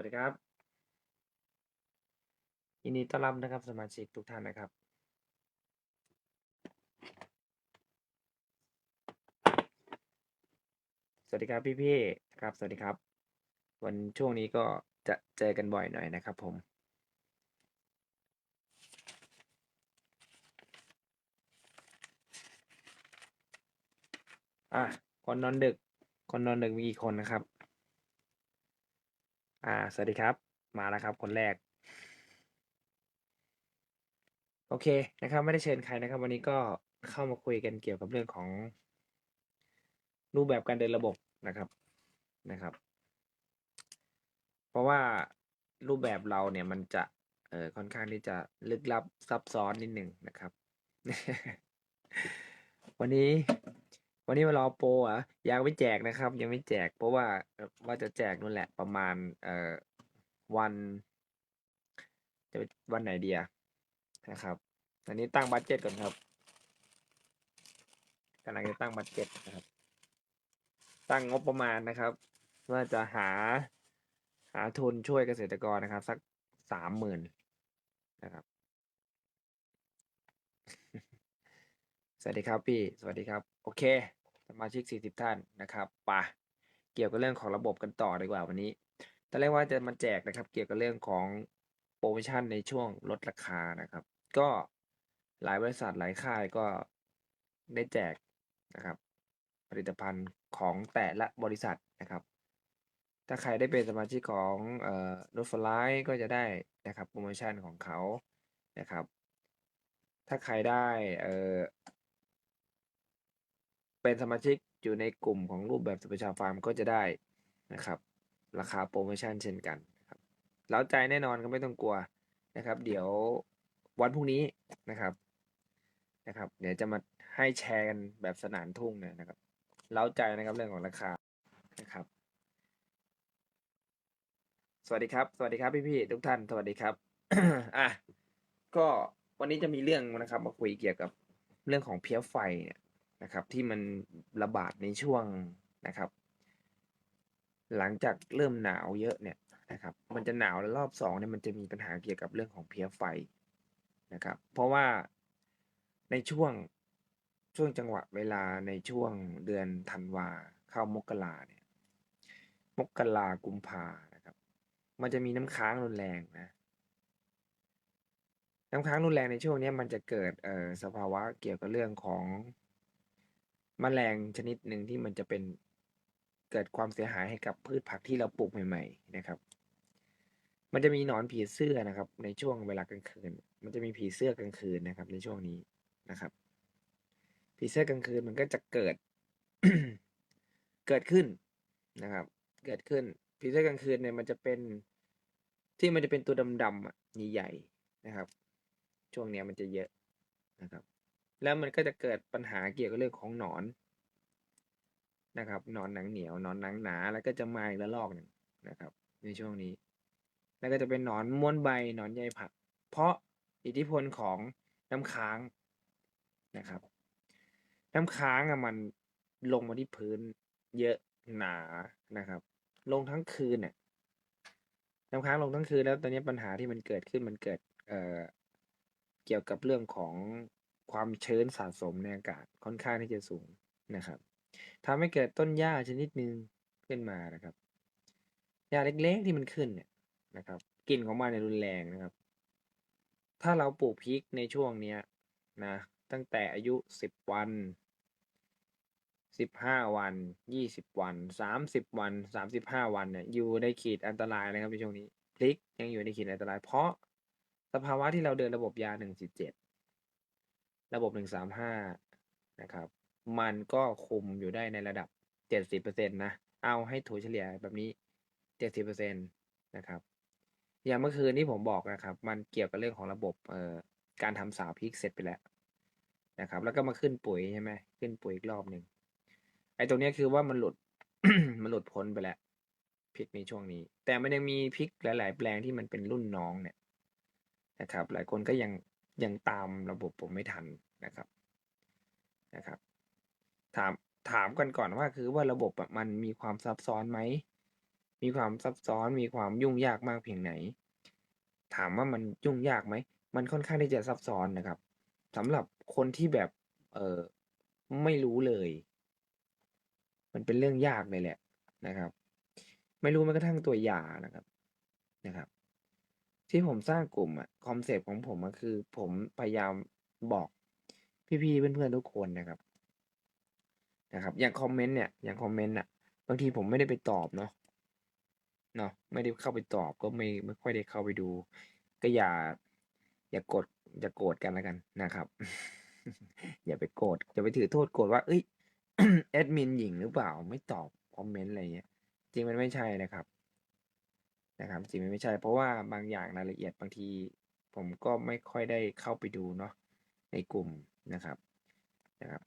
วัสดีครับยินดีต้อนรับนะครับสมาชิกทุกท่านนะครับ สวัสดีครับพี่ๆครับ สวัสดีครับ วันช่วงนี้ก็จะเจอกันบ่อยหน่อยนะครับผมอะคนนอนดึก คนนอนดึกมีกี่คนนะครับ อ่า สวัสดีครับ มาแล้วครับ คนแรก โอเคนะครับ ไม่ได้เชิญใครนะครับ วันนี้ก็เข้ามาคุยกันเกี่ยวกับเรื่องของ รูปแบบการเดินระบบนะครับ นะครับ เพราะว่ารูปแบบเราเนี่ยมันจะเอ่อค่อนข้างที่จะลึกลับซับซ้อนนิดหนึ่งนะครับ วันนี้ วันนี้มารอโปรอะยังไม่แจกนะครับ ยังไม่แจก เพราะว่าว่าจะแจกนู่นแหละประมาณเอ่อวัน จะวันไหนเดียนะครับอันนี้ตั้งบัตเจ็ตก่อนครับกำลังจะตั้งบัตเจ็ตนะครับ ตั้งงบประมาณนะครับ ว่าจะหาหาทุนช่วยเกษตรกรนะครับ สักสามหมื่นนะครับ สวัสดีครับพี่ สวัสดีครับ โอเค สมาชิกสี่สิบท่านนะครับปะเกี่ยวกับเรื่องของระบบกันต่อดีกว่าวันนี้ตอนแรกว่าจะมาแจกนะครับ เกี่ยวกับเรื่องของโปรโมชั่นในช่วงลดราคานะครับ ก็หลายบริษัทหลายค่ายก็ได้แจกนะครับ ผลิตภัณฑ์ของแต่ละบริษัทนะครับ ถ้าใครได้เป็นสมาชิกของเอ่อรถฟลายก็จะได้นะครับโปรโมชั่นของเขานะครับ ถ้าใครได้ เป็นสมาชิกอยู่ในกลุ่มของรูปแบบสุประชาฟาร์มก็จะได้นะครับ ราคาโปรโมชั่นเช่นกันครับแล้วใจแน่นอนก็ไม่ต้องกลัวนะครับ เดี๋ยววันพรุ่งนี้นะครับนะครับ เดี๋ยวจะมาให้แชร์กันแบบสนานทุ่งเนี่ยนะครับเล้าใจนะครับเรื่องของราคานะครับ สวัสดีครับ สวัสดีครับพี่ๆทุกท่านสวัสดีครับอะก็วันนี้จะมีเรื่องนะครับ มาคุยเกี่ยวกับเรื่องของเพี้ยไฟเนี่ย นะครับที่มันระบาดในช่วงนะครับ หลังจากเริ่มหนาวเยอะเนี่ยนะครับ มันจะหนาวแล้วรอบสองเนี่ยมันจะมีปัญหาเกี่ยวกับเรื่องของเพี้ยไฟนะครับ เพราะว่าในช่วงช่วงจังหวะเวลาในช่วงเดือนธันวาเข้ามกราเนี่ยมกรากุมภานะครับ มันจะมีน้ำค้างรุนแรงนะน้ำค้างรุนแรงในช่วงนี้มันจะเกิดเอ่อสภาวะเกี่ยวกับเรื่องของ มแมลงชนิดหนึ่งที่มันจะเป็นเกิดความเสียหายให้กับพืชผักที่เราปลูกใหม่ ๆ นะครับ มันจะมีหนอนผีเสื้อนะครับ ในช่วงเวลากลางคืน มันจะมีผีเสื้อกลางคืนนะครับ ในช่วงนี้นะครับ ผีเสื้อกลางคืนมันก็จะเกิด เกิดขึ้นนะครับ เกิดขึ้น ผีเสื้อกลางคืนเนี่ยมันจะเป็นที่มันจะเป็นตัวดำๆอะใหญ่ๆนะครับ ช่วงเนี้ยมันจะเยอะนะครับ แล้วมันก็จะเกิดปัญหาเกี่ยวกับเรื่องของหนอนนะครับหนอนหนังเหนียวหนอนหนังหนา แล้วก็จะมาอีกระลอกหนึ่งนะครับ ในช่วงนี้ แล้วก็จะเป็นหนอนม้วนใบหนอนใยผัก เพราะอิทธิพลของน้ำค้างนะครับ น้ำค้างอะมันลงมาที่พื้นเยอะหนานะครับ ลงทั้งคืนเนี่ยน้ำค้างลงทั้งคืนแล้วตอนนี้ปัญหาที่มันเกิดขึ้นมันเกิดเอ่อเกี่ยวกับเรื่องของ ความชื้นสะสมในอากาศค่อนข้างที่จะสูงนะครับทำให้เกิดต้นหญ้าชนิดหนึ่งขึ้นมานะครับหญ้าเล็กๆที่มันขึ้นเนี่ยนะครับกลิ่นของมันเนี่ยรุนแรงนะครับ ถ้าเราปลูกพริกในช่วงเนี้ยนะตั้งแต่อายุสิบวันสิบห้าวันยี่สิบวันสามสิบวันสามสิบห้าวันเนี่ยอยู่ในขีดอันตรายนะครับในช่วงนี้พริกยังอยู่ในขีดอันตราย เพราะสภาวะที่เราเดินระบบยาหนึ่งสิบเจ็ด ระบบหนึ่งสามห้านะครับ มันก็คุมอยู่ได้ในระดับเจ็ดสิบเปอร์เซ็นตนะ เอาให้ถูเฉลี่ยแบบนี้เจ็ดสิบเปอร์เซ็นตนะครับ อย่างเมื่อคืนที่ผมบอกนะครับ มันเกี่ยวกับเรื่องของระบบเอ่อการทำสาวพิกเสร็จไปแล้วนะครับ แล้วก็มาขึ้นปุ๋ยใช่ไหมขึ้นปุ๋ยอีกรอบหนึ่งไอ้ตรงนี้คือว่ามันหลุด มันหลุดพ้นไปแล้วพริกในช่วงนี้ แต่มันยังมีพริกหลาย ๆ แปลงที่มันเป็นรุ่นน้องเนี่ยนะครับ หลายคนก็ยัง ยังตามระบบผมไม่ทันนะครับนะครับ ถามถามกันก่อนว่าคือว่าระบบมันมีความซับซ้อนไหม มีความซับซ้อนมีความยุ่งยากมากเพียงไหน ถามว่ามันยุ่งยากไหม มันค่อนข้างที่จะซับซ้อนนะครับสำหรับคนที่แบบเออไม่รู้เลย มันเป็นเรื่องยากเลยแหละนะครับ ไม่รู้แม้กระทั่งตัวยานะครับนะครับ ที่ผมสร้างกลุ่มอะคอนเซปต์ของผมอะคือ ผมพยายามบอกพี่ๆเพื่อนๆทุกคนนะครับ นะครับ อย่างคอมเมนต์เนี่ยอย่างคอมเมนต์น่ะบางทีผมไม่ได้ไปตอบเนาะเนาะไม่ได้เข้าไปตอบก็ไม่ไม่ค่อยได้เข้าไปดู ก็อย่า อย่ากรธอย่าโกรธกันแล้วกันนะครับ อย่าไปโกรธอย่าไปถือโทษโกรธว่าเฮ้ยแอดมินหญิงหรือเปล่าไม่ตอบคอมเมนต์อะไรเงี้ยจริงมันไม่ใช่นะครับ นะครับจริงไม่ใช่ เพราะว่าบางอย่างรายละเอียดบางที ผมก็ไม่ค่อยได้เข้าไปดูเนาะในกลุ่มนะครับนะครับ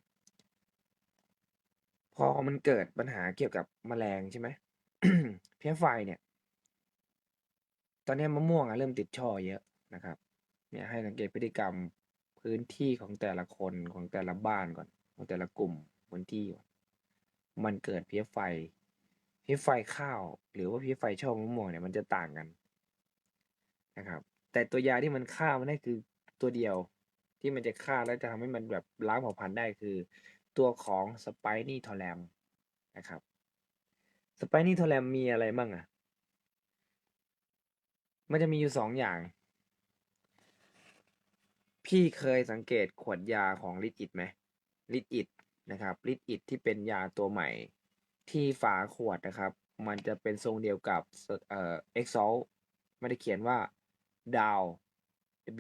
พอมันเกิดปัญหาเกี่ยวกับแมลงใช่ไหมเพี้ยไฟเนี่ย ตอนนี้มะม่วงอะเริ่มติดช่อเยอะนะครับ เนี่ยให้สังเกตพฤติกรรมพื้นที่ของแต่ละคนของแต่ละบ้านก่อน ของแต่ละกลุ่มพื้นที่ก่อนมันเกิดเพี้ยไฟ พลี้ยไฟข้าว หรือว่าพลี้ยไฟช่อมะม่วงเนี่ยมันจะต่างกันนะครับ แต่ตัวยาที่มันฆ่ามันได้คือตัวเดียวที่มันจะฆ่าแล้วจะทำให้มันแบบล้างเผ่าพันธุ์ได้คือ ตัวของ Spinetoram นะครับ Spinetoram มีอะไรบ้างอะมันจะมีอยู่2องอย่าง พี่เคยสังเกตขวดยาของ Lichit ไหม Lichit นะครับ Lichit ที่เป็นยาตัวใหม่ ที่ฝาขวดนะครับ มันจะเป็นทรงเดียวกับเอ่อ Exalt ไม่ได้เขียนว่า Down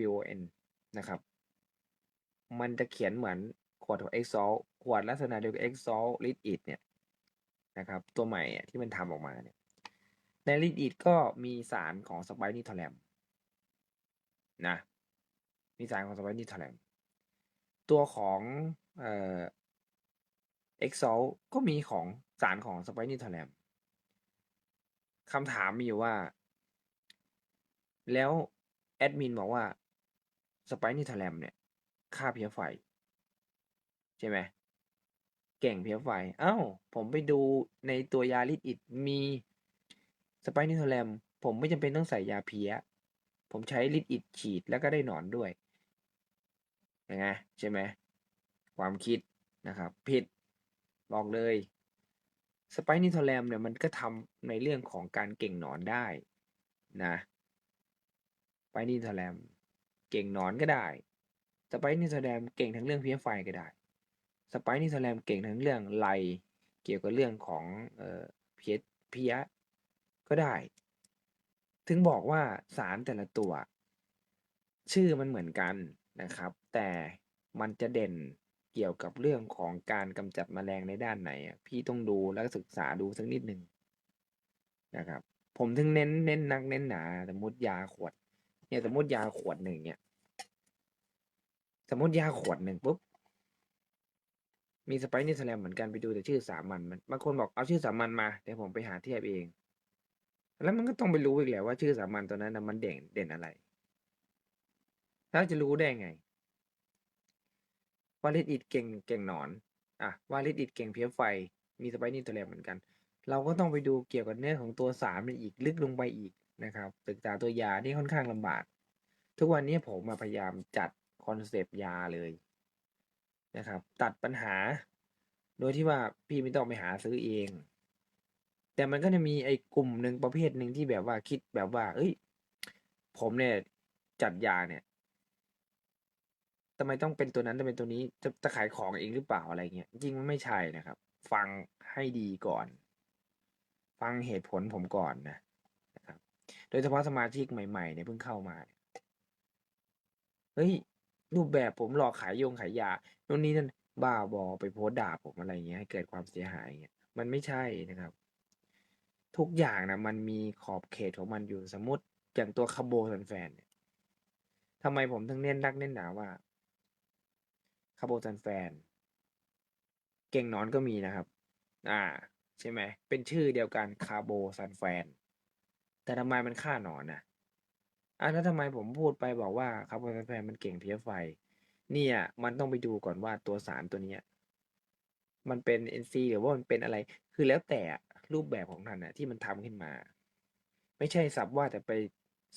W-O-N นะครับ มันจะเขียนเหมือนขวดของ Exalt ขวดลักษณะเดียวกับ Exalt Lichit เนี่ยนะครับ ตัวใหม่ที่มันทำออกมาเนี่ย ใน Lichit ก็มีสารของ Spinetoram นะ มีสารของ Spinetoram ตัวของเอ่อ Exalt ก็มีของ สารของ Spinetoram คำถามมีอยู่ว่า แล้วแอดมินบอกว่า Spinetoram เนี่ยฆ่าเพลี้ยไฟ ใช่ไหมเก่งเพลี้ยไฟอ้าวผมไปดูในตัวยา Lichit มี Spinetoram ผมไม่จำเป็นต้องใส่ยาเพี้ย ผมใช้ Lichit ฉีดแล้วก็ได้หนอนด้วยเห็นไหมใช่ไหมความคิดนะครับ ผิดบอกเลย Spinetoram เนี่ยมันก็ทำในเรื่องของการเก่งหนอนได้นะ Spinetoram เก่งหนอนก็ได้ Spinetoram เก่งทั้งเรื่องเพี้ยไฟก็ได้ Spinetoram เก่งทั้งเรื่องไรเกี่ยวกับเรื่องของเอ่อเพี้ยเพี้ยก็ได้ ถึงบอกว่าสารแต่ละตัว ชื่อมันเหมือนกันนะครับ แต่มันจะเด่น เกี่ยวกับเรื่องของการกำจัดแมลงในด้านไหนอะพี่ต้องดูและศึกษาดูสักนิดหนึ่งนะครับ ผมถึงเน้นเน้นนักเน้นหนา สมมุติยาขวด เนี่ยสมมุติยาขวดหนึ่งเนี่ย สมมุติยาขวดหนึ่งปุ๊บมี Spinetoram เหมือนกันไปดูแต่ชื่อสามัญมันบางคนบอกเอาชื่อสามัญมาเดี๋ยวผมไปหาเทียบเอง แล้วมันก็ต้องไปรู้อีกแหละว่าชื่อสามัญตัวนั้นมันเด่นเด่นอะไรแล้วจะรู้ได้ไง ว่า Lichit เก่งเก่งหนอนอะว่า Lichit เก่งเพลี้ยไฟ มี Spinetoram เหมือนกัน เราก็ต้องไปดูเกี่ยวกับเรื่อของตัวสามอีกลึกลงไปอีกนะครับ ศึกษาตัวยานี่ค่อนข้างลำบาก ทุกวันนี้ผมอะพยายามจัดคอนเซปต์ยาเลยนะครับ ตัดปัญหา โดยที่ว่าพี่ไม่ต้องไปหาซื้อเอง แต่มันก็จะมีไอ้กลุ่มหนึ่งประเภทหนึ่งที่แบบว่าคิดแบบว่าเฮ้ย ผมเนี่ยจัดยาเนี่ยำไมต้องเป็นตัวนั้นต้องเป็นตัวนี้จะจะขายของเองหรือเปล่าอะไรเงี้ยจริงมันไม่ใช่นะครับ ฟังให้ดีก่อน ฟังเหตุผลผมก่อนนะนะครับ โดยเฉพาะสมาชิกใหม่ๆเนี่ยเพิ่งเข้ามาเฮ้ยรูปแบบผมหลอกขายยงขายยาโน่นนี่นั่นบ้าบอไปโพสด่าผมอะไรเงี้ยให้เกิดความเสียหายเงี้ยมันไม่ใช่นะครับ ทุกอย่างนะมันมีขอบเขตของมันอยู่สมมติอย่างตัว Carbosulfan เนี่ยทำไมผมถึงเน้นนักเน้นหนาว่า Carbosulfan เก่งนอนก็มีนะครับ อ่า ใช่ไหม เป็นชื่อเดียวกัน Carbosulfan แต่ทำไมมันฆ่าหนอนน่ะอาแล้วทำไมผมพูดไปบอกว่า Carbosulfan มันเก่งเพลี้ยไฟ เนี่ย มันต้องไปดูก่อนว่าตัวสารตัวเนี้ยมันเป็น NC หรือว่ามันเป็นอะไร คือแล้วแต่อะรูปแบบของท่านน่ะที่มันทำขึ้นมา ไม่ใช่สับว่าแต่ไป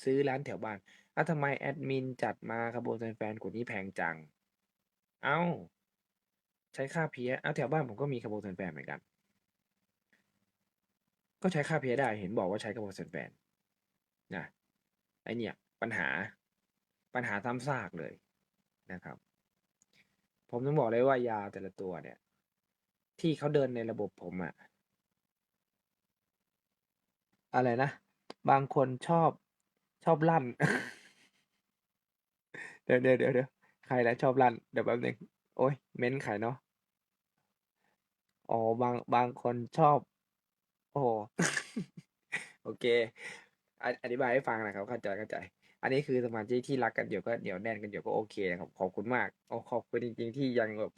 ซื้อร้านแถวบ้านอ้าวทำไมแอดมินจัดมาขบวนแฟนๆคนนี้แพงจัง เอ้าใช้ค่าเพียเอาแถวบ้านผมก็มีขบวนแฟนเหมือนกัน ก็ใช้ค่าเพียได้ เห็นบอกว่าใช้ขบวนแฟนนะไอเนี่ย ปัญหา ปัญหาซ้ำซากเลยนะครับ ผมต้องบอกเลยว่ายาแต่ละตัวเนี่ย ที่เขาเดินในระบบผมอะอะไรนะ บางคนชอบชอบลั่น เดี๋ยวเดี๋ยวเดี๋ยว ใครแล้วชอบลั่นเดี๋ยวแป๊บนึงโอ้ยเม้นใครเนาะอ๋อบางบางคนชอบ โอ้โห โอเคออธิบายให้ฟังนะครับเข้าใจเข้าใจ อันนี้คือสมาชิกที่รักกันอยู่ก็เดี๋ยวแน่นกันอยู่ก็โอเคนะครับขอบคุณมากโอ้ขอบคุณจริง ๆ ที่ยังแบบ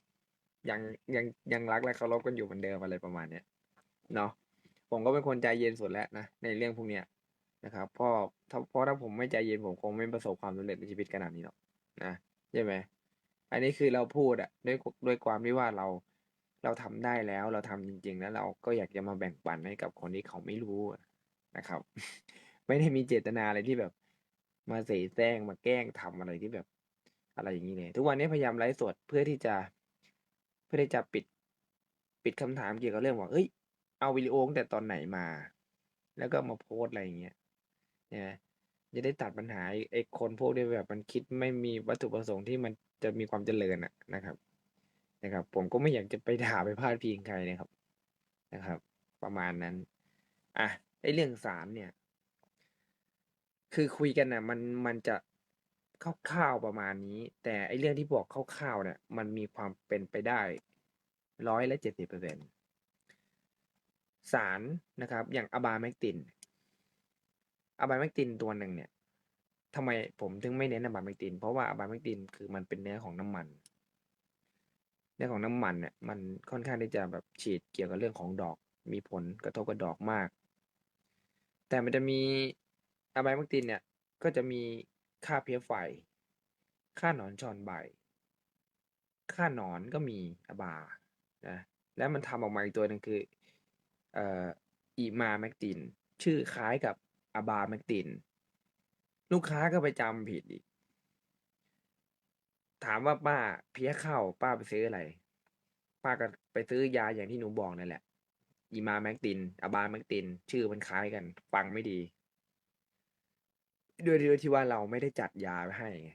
ยังยังยังรักและเคารพกันอยู่เหมือนเดิมอะไรประมาณเนี้ยเนาะผมก็เป็นคนใจเย็นสุดแล้วนะในเรื่องพวกเนี้ยนะครับเพราะถ้าเพราะถ้าผมไม่ใจเย็นผมคงไม่ประสบความสำเร็จในชีวิตขนาดนี้หรอกนะ ใช่ไหมอันนี้คือเราพูดอะด้วยด้วยความที่ว่าเราเราทำได้แล้วเราทำจริง ๆ แล้วเราก็อยากจะมาแบ่งปันให้กับคนที่เขาไม่รู้นะครับ ไม่ได้มีเจตนาอะไรที่แบบ มาเสแสร้งมาแกล้งทำอะไรที่แบบ อะไรอย่างนี้เลยทุกวันนี้พยายามไลฟ์สดเพื่อที่จะ เพื่อที่จะปิดปิดคำถามเกี่ยวกับเรื่องว่าเอ้ยเอาวิดีโอตั้งแต่ตอนไหนมา แล้วก็มาโพสอะไรอย่างเงี้ยนะ จะได้ตัดปัญหาไอ้คนพวกนี้แบบมันคิดไม่มีวัตถุประสงค์ที่มันจะมีความเจริญอะนะครับ นะครับ ผมก็ไม่อยากจะไปด่าไปพาดพิงใครนะครับนะครับ ประมาณนั้นอะไอ้เรื่องสารเนี่ย คือคุยกันนะมันมันจะคร่าวๆประมาณนี้ แต่ไอ้เรื่องที่บอกคร่าวๆเนี่ย มันมีความเป็นไปได้ร้อยละเจ็ดสิบเปอร์เซ็นสารนะครับ อย่างอะบาแมกติน อะบาแมกตินตัวหนึ่งเนี่ยทำไมผมถึงไม่เน้นอะบาแมกติน เพราะว่าอะบาแมกตินคือมันเป็นเนื้อของน้ำมัน เนื้อของน้ำมันเนี่ยมันค่อนข้างที่จะแบบฉีดเกี่ยวกับเรื่องของดอก มีผลกระทบกับดอกมาก แต่มันจะมีอะบาแมกตินเนี่ยก็จะมีค่าเพี้ยไฟ ค่าหนอนชอนใบ ค่าหนอนก็มีอบานะแล้วมันทำออกมาอีกตัวหนึ่งคือเอ่ออีมาแมกติน ชื่อคล้ายกับ อบาแมกติน ลูกค้าก็ไปจำผิดอีก ถามว่าป้าเพี้ยเข้าป้าไปซื้ออะไร ป้าก็ไปซื้อยาอย่างที่หนูบอกนั่นแหละอีมาแมกตินอบาแมกติน ชื่อมันคล้ายกัน ฟังไม่ดีด้วยด้วยที่ว่าเราไม่ได้จัดยาไว้ให้ไง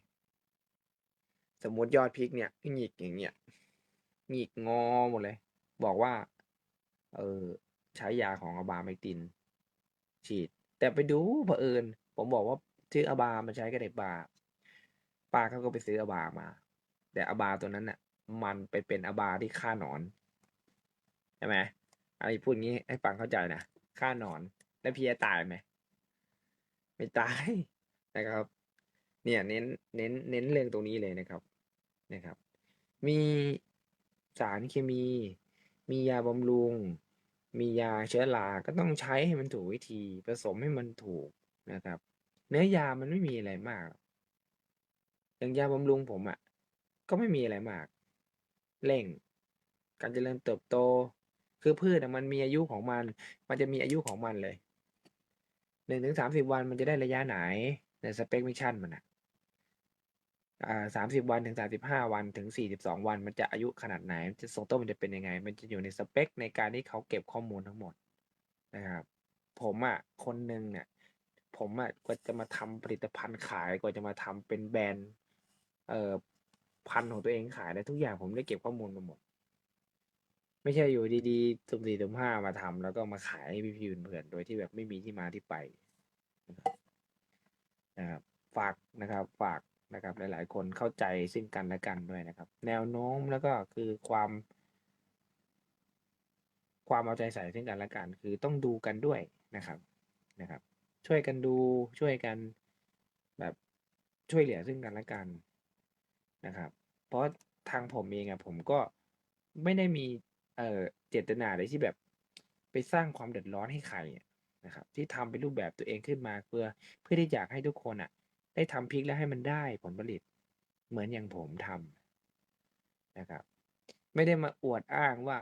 สมมติยอดพริกเนี่ยหงิกอย่างเงี้ยหงิกงอหมดเลย บอกว่า เออใช้ยาของอบาไมติน ฉีด แต่ไปดูเผอิญผมบอกว่าซื้ออบามาใช้กับเด็กบาป้าเขาก็ไปซื้ออบามา แต่อบาตัวนั้นน่ะ มันไปเป็นอบาที่ฆ่าหนอนใช่ไหมอะไรพูดงี้ให้ฟังเข้าใจนะฆ่าหนอน แล้วพียตายไหมไม่ตายนะครับ เนี่ยเน้นเน้นเน้นเรื่องตรงนี้เลยนะครับนะครับ มีสารเคมี มียาบำรุง มียาเชื้อราก็ต้องใช้ให้มันถูกวิธีผสมให้มันถูกนะครับ เนื้อยามันไม่มีอะไรมาก อย่างยาบำรุงผมอะ่ะ ก็ไม่มีอะไรมากเร่ง การเจริญเติบโต คือพืชมันมีอายุของมัน มันจะมีอายุของมันเลยหนึ่งถึงสามสิบวันมันจะได้ระยะไหนในสเปคมิชชั่นมันอะอ่า สามสิบวันถึงสามสิบห้าวันถึงสี่สิบสองวัน มันจะอายุขนาดไหนจะทรงต้นมันจะเป็นยังไง มันจะอยู่ในสเปคในการที่เขาเก็บข้อมูลทั้งหมดนะครับ ผมอะคนหนึ่งเนี่ยผมอะกว่าจะมาทำผลิตภัณฑ์ขายกว่าจะมาทำเป็นแบรนด์เอ่อพันของตัวเองขายได้ทุกอย่างผมได้เก็บข้อมูลมาหมด ไม่ใช่อยู่ดีๆสุ่มสี่สุ่มห้ามาทำแล้วก็มาขายให้พี่ๆเพื่อนๆโดยที่แบบไม่มีที่มาที่ไปนะครับฝากนะครับฝาก นะครับหลายๆ คนเข้าใจซึ่งกันและกันด้วยนะครับ แนวโน้มแล้วก็คือความ ความเอาใจใส่ซึ่งกันและกัน คือต้องดูกันด้วยนะครับนะครับ ช่วยกันดูช่วยกันแบบช่วยเหลือซึ่งกันและกันนะครับ เพราะทางผมเองอะผมก็ไม่ได้มีเอ่อเจตนาอะไรที่แบบไปสร้างความเดือดร้อนให้ใครนะครับ ที่ทำเป็นรูปแบบตัวเองขึ้นมาเพื่อเพื่อที่อยากให้ทุกคนอะ ได้ทำพริกแล้วให้มันได้ผลผลิต เหมือนอย่างผมทำนะครับ ไม่ได้มาอวดอ้างว่า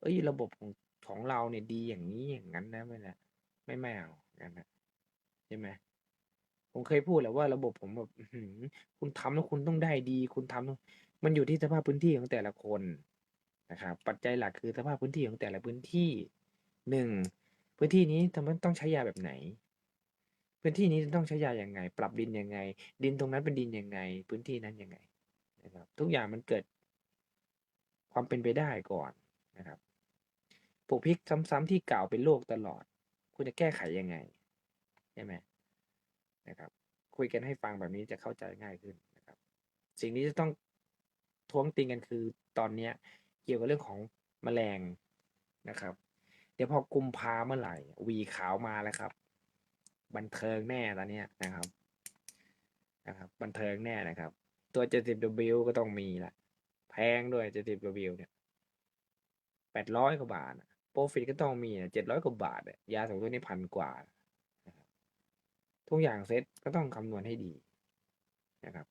เอ้ยระบบของของเราเนี่ยดีอย่างนี้อย่างนั้นนะไม่ละไม่ไม่เอางั้นนะใช่ไหมผมเคยพูดแหละว่าระบบผมแบบคุณทำแล้วคุณต้องได้ดี คุณทำมันอยู่ที่สภาพพื้นที่ของแต่ละคนนะครับปัจจัยหลักคือสภาพพื้นที่ของแต่ละพื้นที่หนึ่งพื้นที่นี้ทำไมต้องใช้ยาแบบไหน พื้นที่นี้ต้องใช้ยาอย่างไง ปรับดินยังไง ดินตรงนั้นเป็นดินยังไง พื้นที่นั้นยังไงนะครับทุกอย่างมันเกิดความเป็นไปได้ก่อนนะครับปลูกพริกซ้ำๆที่เก่าเป็นโรคตลอด คุณจะแก้ไขยังไงใช่ไหมนะครับ คุยกันให้ฟังแบบนี้จะเข้าใจง่ายขึ้นนะครับ สิ่งนี้จะต้องท้วงติงกันคือตอนเนี้ยเกี่ยวกับเรื่องของแมลงนะครับ เดี๋ยวพอกุมภาเมื่อไหร่วีขาวมาแล้วครับ บันเทิงแน่ตอนนี้นะครับนะครับ บันเทิงแน่นะครับ ตัว 70W ก็ต้องมีละแพงด้วย 70W เนี่ย 800 กว่าบาทโปรฟิตก็ต้องมีเจ็ดร้อยกว่าบาทยาสองตัวนี้พันกว่านะครับทุกอย่างเซ็ตก็ต้องคำนวณให้ดีนะครับ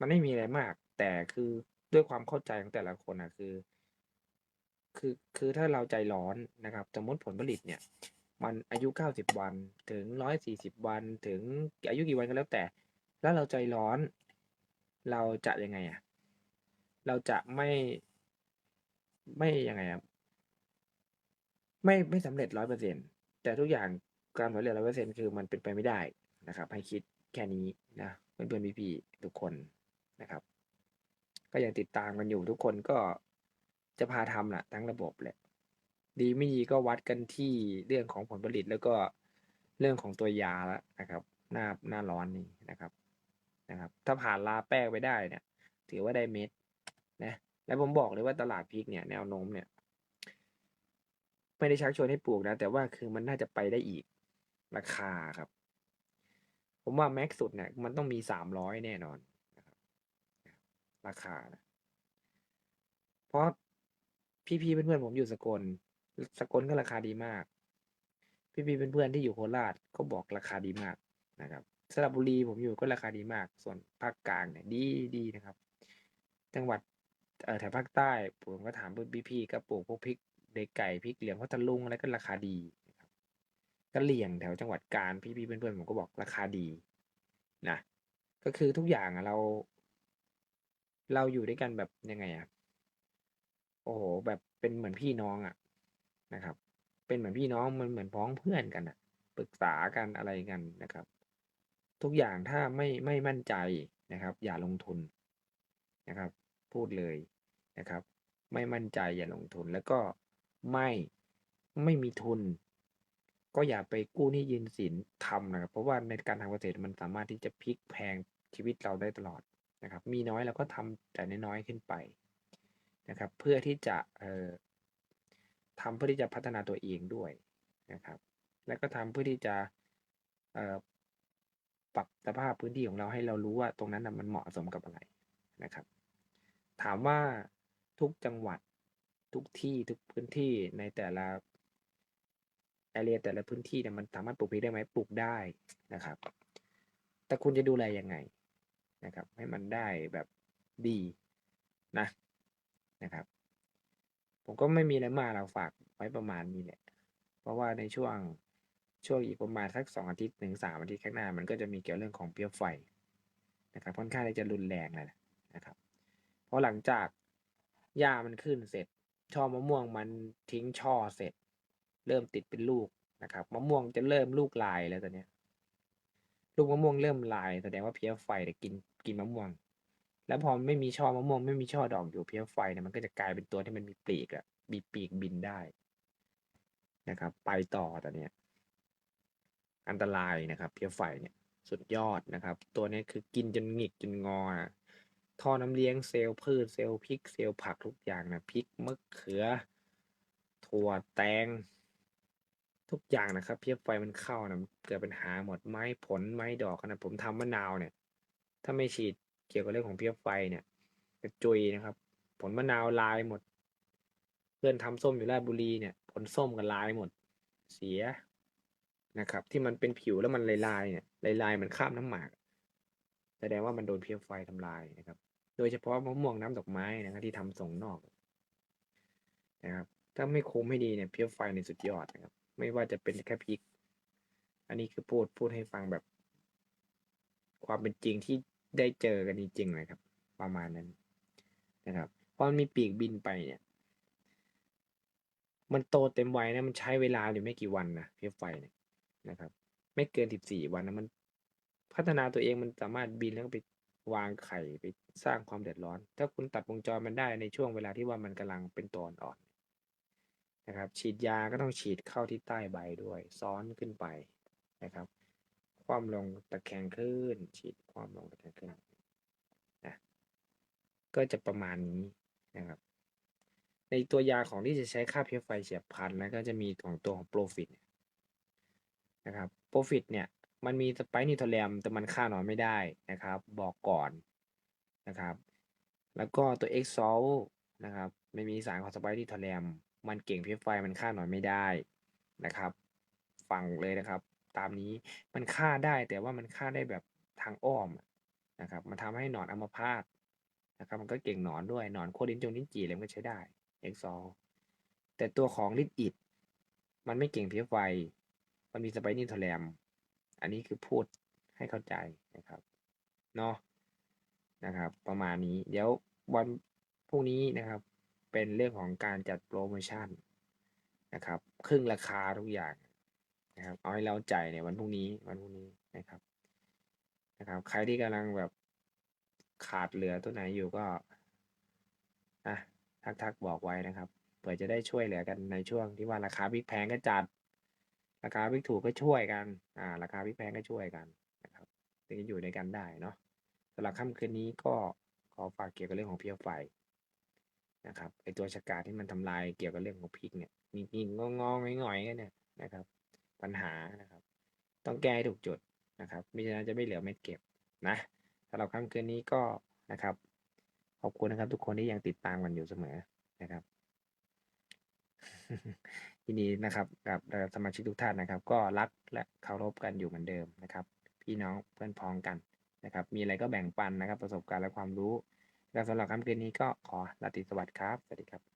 มันไม่มีอะไรมาก แต่คือด้วยความเข้าใจของแต่ละคนอะคือ คือคือถ้าเราใจร้อนนะครับ สมมติผลผลิตเนี่ย มันอายุ 90 วันถึง 140 วันถึงอายุกี่วันก็แล้วแต่ แล้วเราใจร้อน เราจะยังไงอะเราจะไม่ไม่ยังไงอะไม่ไม่สำเร็จร้อยเปอร์เซ็นแต่ทุกอย่างการสำเร็จร้อยเปอร์เซ็นคือมันเป็นไปไม่ได้นะครับ ให้คิดแค่นี้นะเพื่อนเพื่อนพี่ๆทุกคนนะครับ ก็ยังติดตามกันอยู่ทุกคนก็จะพาทำแหละทั้งระบบแหละ ดีไม่ดีก็วัดกันที่เรื่องของผลผลิตแล้วก็เรื่องของตัวยาแล้วนะครับ หน้าหน้าร้อนนี้นะครับนะครับ ถ้าผ่านลาแป้งไปได้เนี่ย ถือว่าได้เม็ดนะแล้วผมบอกเลยว่าตลาดพริกเนี่ยแนวโน้มเนี่ย ไม่ได้ชักชวนให้ปลูกนะ แต่ว่าคือมันน่าจะไปได้อีกราคาครับ ผมว่าแม็กสุดเนี่ยมันต้องมีสามร้อยแน่นอนนะครับราคานะเพราะพี่ๆเพื่อนๆผมอยู่สกล สกลก็ราคาดีมาก พี่ๆเพื่อนๆที่อยู่โคราชก็บอกราคาดีมากนะครับสระบุรีผมอยู่ก็ราคาดีมาก ส่วนภาคกลางเนี่ยดีดีนะครับ จังหวัดเอ่อแถบภาคใต้ผมก็ถามเพื่อนพี่ก็ปลูกพวกพริกเด็กไก่พริกเหลืองพัทลุงอะไรก็ราคาดีนะครับก็เหลี่ยงแถวจังหวัดกาญพี่ๆเพื่อนๆผมก็บอกราคาดีนะก็คือทุกอย่างเรา เราอยู่ด้วยกันแบบยังไงอะโอ้โหแบบเป็นเหมือนพี่น้องอะ นะครับ เป็นเหมือนพี่น้องมันเหมือนพ้องเพื่อนกันอะปรึกษากันอะไรกันนะครับ ทุกอย่างถ้าไม่ไม่มั่นใจนะครับ อย่าลงทุนนะครับ พูดเลยนะครับ ไม่มั่นใจอย่าลงทุนแล้วก็ไม่ไม่มีทุน ก็อย่าไปกู้หนี้ยืมสินทำนะครับ เพราะว่าในการทำเกษตรมันสามารถที่จะพลิกแพงชีวิตเราได้ตลอดนะครับ มีน้อยเราก็ทำแต่น้อยๆขึ้นไปนะครับ เพื่อที่จะเอ่อ ทำเพื่อที่จะพัฒนาตัวเองด้วยนะครับ แล้วก็ทำเพื่อที่จะปรับสภาพพื้นที่ของเราให้เรารู้ว่าตรงนั้นนะมันเหมาะสมกับอะไรนะครับ ถามว่าทุกจังหวัดทุกที่ทุกพื้นที่ในแต่ละแอเรียแต่ละพื้นที่เนี่ยมันสามารถปลูกพริกได้ไหมปลูกได้นะครับ แต่คุณจะดูแลยังไงนะครับ ให้มันได้แบบดีนะนะครับ ผมก็ไม่มีอะไรมากเราฝากไว้ประมาณนี้แหละ เพราะว่าในช่วงช่วงอีกประมาณสักสองอาทิตย์ถึงสามอาทิตย์ข้างหน้ามันก็จะมีเกี่ยวเรื่องของเปรี้ยวไฟนะครับค่อนข้างที่จะรุนแรงเลยนะครับเพราะหลังจากหญ้ามันขึ้นเสร็จ ช่อมะม่วงมันทิ้งช่อเสร็จ เริ่มติดเป็นลูกนะครับมะม่วงจะเริ่มลูกลายแล้วตอนนี้ลูกมะม่วงเริ่มลายแสดงว่าเพี้ยไฟเนี่กินกินมะม่วง แล้วพอไม่มีช่อมะม่วงไม่มีช่อดอกอยู่เพี้ยไฟเนี่ยมันก็จะกลายเป็นตัวที่มันมีปีกอะมีปีกบินได้นะครับ ไปต่อตอนเนี้ยอันตรายนะครับเพี้ยไฟเนี่ยสุดยอดนะครับ ตัวนี้คือกินจนหงิกจนงอท่อน้ำเลี้ยงเซลล์พืชเซลล์พริกเซลล์ผักทุกอย่างนะพริกมะเขือ ถั่วแตง ทุกอย่างนะครับ เพี้ยไฟมันเข้านะเกิดปัญหาหมดไม้ผลไม้ดอกนะผมทำมะนาวเนี่ย ถ้าไม่ฉีด เกี่ยวกับเรื่องของเพี้ยไฟเนี่ยกระจุยนะครับ ผลมะนาวลายหมด เพื่อนทำส้มอยู่ราชบุรีเนี่ย ผลส้มก็ลายหมด เสียนะครับ ที่มันเป็นผิวแล้วมันลายๆเนี่ยลายๆมันข้ามน้ำหมาก แสดงว่ามันโดนเพี้ยไฟทำลายนะครับ โดยเฉพาะมะม่วงน้ำดอกไม้นะครับที่ทำส่งนอกนะครับ ถ้าไม่คุมให้ดีเนี่ยเพี้ยไฟในสุดยอดนะครับ ไม่ว่าจะเป็นแค่พริก อันนี้คือพูดพูดให้ฟังแบบ ความเป็นจริงที่ ได้เจอกันจริงๆนะครับ ประมาณนั้นนะครับพอมันมีปีกบินไปเนี่ย มันโตเต็มวัยนะมันใช้เวลาอยู่ไม่กี่วันนะเพี้ยไฟเนี่ยนะครับ ไม่เกินสิบสี่วันนะมัน พัฒนาตัวเองมันสามารถบินแล้วก็ไปวางไข่ไปสร้างความเดือดร้อน ถ้าคุณตัดวงจรมันได้ในช่วงเวลาที่ว่ามันกำลังเป็นตัวอ่อนนะครับ ฉีดยาก็ต้องฉีดเข้าที่ใต้ใบด้วย ซ้อนขึ้นไปนะครับ ความลงตะแคงขึ้นฉีดความลงตะแคงขึ้นนะก็จะประมาณนี้นะครับ ในตัวยาของที่จะใช้ฆ่าเพี้ยไฟเฉียบพลันแล้วก็จะมีของตัวของโปรฟิตนะครับโปรฟิตเนี่ยมันมีสไปนิโทแรมแต่มันฆ่าหนอนไม่ได้นะครับ บอกก่อนนะครับ แล้วก็ตัวเอ็กซอลนะครับไม่มีสารของสไปนิโทแรมมันเก่งเพี้ยไฟมันฆ่าหนอนไม่ได้นะครับ ฟังเลยนะครับ ตามนี้มันฆ่าได้แต่ว่ามันฆ่าได้แบบทางอ้อมนะครับมันทำให้หนอนอัมพาตนะครับมันก็เก่งหนอนด้วยหนอนโคดินจงลิ้นจี่อะไรมันก็ใช้ได้เอ็กซอลแต่ตัวของลิดอิดมันไม่เก่งเพียไฟ มันมีสไปนิโทแรมอันนี้คือพูดให้เข้าใจนะครับเนาะนะครับ ประมาณนี้เดี๋ยววันพรุ่งนี้นะครับเป็นเรื่องของการจัดโปรโมชั่นนะครับ ครึ่งราคาทุกอย่าง นะครับเอาให้เราใจในวันพรุ่งนี้วันพรุ่งนี้นะครับนะครับ ใครที่กำลังแบบขาดเหลือตัวไหนอยู่ก็นะทักทักบอกไว้นะครับเผื่อจะได้ช่วยเหลือกันในช่วงที่ว่าราคาพิกแพงก็จัด ราคาพิกถูกก็ช่วยกันอ่าราคาพิกแพงก็ช่วยกันนะครับถึงจะอยู่ในกันได้เนาะสำหรับค่ำคืนนี้ก็ขอฝากเกี่ยวกับเรื่องของเพี้ยไฟนะครับไอตัวชะกาที่มันทำลายเกี่ยวกับเรื่องของพิกเนี่ยงิ่งๆงองๆง่อยๆกันเนี่ยนะครับ ปัญหานะครับ ต้องแก้ให้ถูกจุดนะครับมิฉะนั้นจะไม่เหลือเม็ดเก็บนะสำหรับค่ำคืนนี้ก็นะครับ ขอบคุณนะครับ ทุกคนที่ยังติดตามกันอยู่เสมอนะครับยินดีนะครับกับสมาชิกทุกท่านนะครับ ก็รักและเคารพกันอยู่เหมือนเดิมนะครับ พี่น้องเพื่อนพ้องกันนะครับ มีอะไรก็แบ่งปันนะครับ ประสบการณ์และความรู้และสำหรับค่ำคืนนี้ก็ขอลาตรีสวัสดิ์ครับสวัสดีครับ